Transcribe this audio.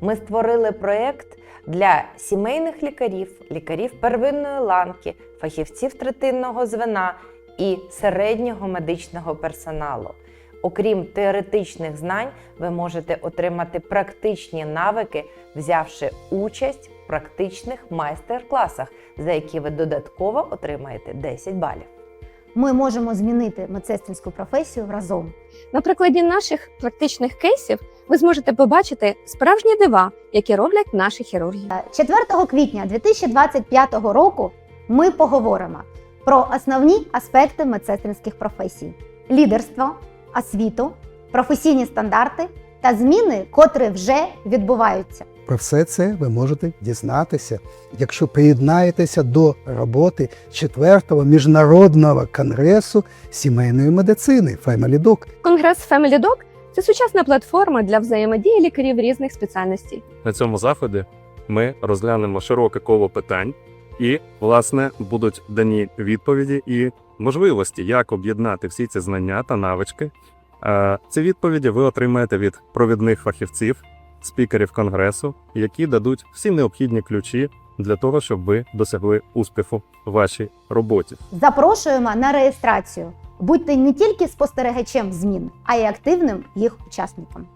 ми створили проєкт для сімейних лікарів, лікарів первинної ланки, фахівців третинного звена і середнього медичного персоналу. Окрім теоретичних знань, ви можете отримати практичні навики, взявши участь в практичних майстер-класах, за які ви додатково отримаєте 10 балів. Ми можемо змінити медсестринську професію разом. На прикладі наших практичних кейсів ви зможете побачити справжні дива, які роблять наші хірурги. Е, 4 квітня 2025 року ми поговоримо про основні аспекти медсестринських професій: лідерство, освіту, професійні стандарти та зміни, котрі вже відбуваються. Про все це ви можете дізнатися, якщо приєднаєтеся до роботи 4-го міжнародного конгресу сімейної медицини Family Doc. Конгрес Family Doc – це сучасна платформа для взаємодії лікарів різних спеціальностей. На цьому заході ми розглянемо широке коло питань, і, власне, будуть дані відповіді і можливості, як об'єднати всі ці знання та навички. Е, Ці відповіді ви отримаєте від провідних фахівців, спікерів конгресу, які дадуть всі необхідні ключі для того, щоб ви досягли успіху в вашій роботі. Запрошуємо на реєстрацію. Будьте не тільки спостерігачем змін, а й активним їх учасником.